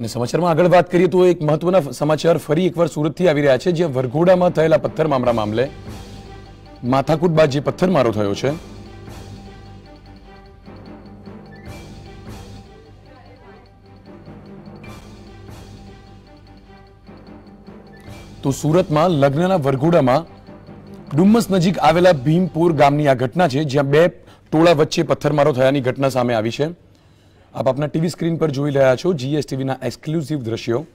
અને સમાચારમાં આગળ વાત કરીએ તો એક મહત્વના સમાચાર ફરી એકવાર સુરતથી આવી રહ્યા છે જ્યાં વરઘોડામાં થયેલા પથ્થર મામલા મામલે માથાકૂટ બાદ જે પથ્થરમારો થયો છે. તો સુરતમાં લગ્નના વરઘોડામાં ડુમ્મસ નજીક આવેલા ભીમપુર ગામની આ ઘટના છે, જ્યાં બે ટોળા વચ્ચે પથ્થરમારો થયાની ઘટના સામે આવી છે. આપ આપના ટીવી સ્ક્રીન પર જોઈ રહ્યા છો જીએસટીવીના એક્સક્લુઝિવ દ્રશ્યો,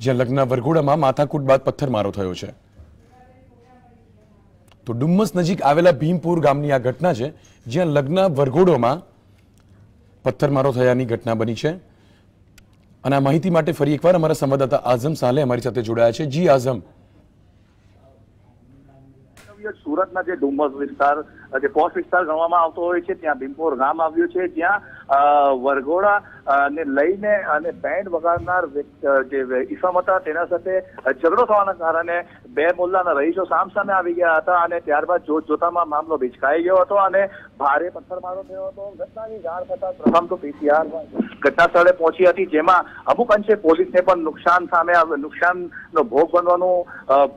જ્યાં લગ્ન વરઘોડામાં માથાકૂટ બાદ પથ્થરમારો થયો છે. તો ડુમ્મસ નજીક આવેલા ભીમપુર ગામની આ ઘટના છે, જ્યાં લગ્ન વરઘોડોમાં પથ્થરમારો થયાની ઘટના બની છે. અને આ માહિતી માટે ફરી એકવાર અમારા સંવાદદાતા આઝમ સાલે અમારી સાથે જોડાયા છે. જી આઝમ. સુરતના જે ડુમ્મસ વિસ્તાર, જે પોસ્ટ વિસ્તાર ગણવામાં આવતો હોય છે, ત્યાં ભીમપોર ગામ આવ્યું છે, જ્યાં વરઘોડા ને લઈને અને બેન્ડ વગાડનાર જે ઈસમ હતા, તેના સાથે ઝઘડો થવાના કારણે બે મોલ્લાના રહીશો સામ સામે આવી ગયા હતા અને ત્યારબાદ જોત જોતામાં મામલો ભીચકાઈ ગયો હતો અને ભારે પથ્થરમારો થયો હતો. ઘટનાની જાણ થતા પ્રથમ તો પીસીઆર ઘટના સ્થળે પહોંચી હતી, જેમાં અમુક અંશે પોલીસને પણ નુકસાન સામે નુકસાનનો ભોગ બનવાનું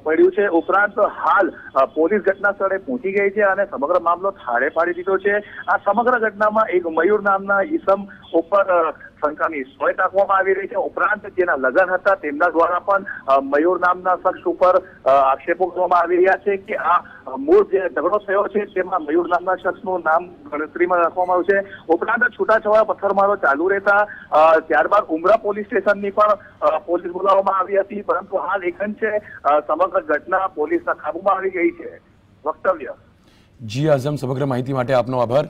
પડ્યું છે. ઉપરાંત હાલ પોલીસ ઘટના સ્થળે પહોંચી ગઈ છે અને સમગ્ર મામલો થાળે પાડી દીધો છે. આ સમગ્ર ઘટનામાં એક મયુર નામના ઈસમ ઉપર શંકાની સોય નાખવામાં આવી રહી છે. ઉપરાંત જેના લગ્ન હતા તેમના દ્વારા પણ મયુર નામના શખ્સ ઉપર આક્ષેપો કરવામાં આવી રહ્યા છે કે આ મૂળ જે ઝઘડો થયો છે તેમાં મયુર નામના શખ્સનું નામ ગણતરીમાં રાખવામાં આવ્યું છે ઉપરાંત છૂટાછવાયા પથ્થરમારો ચાલુ રહેતા ત્યારબાદ ઉમરા પોલીસ સ્ટેશનની પણ પોલીસ બોલાવવામાં આવી હતી. પરંતુ હાલ લેખન છે સમગ્ર ઘટના પોલીસના કાબુમાં આવી ગઈ છે. વક્તવ્ય. જી, આઝમ, સમગ્ર માહિતી માટે આપનો આભાર.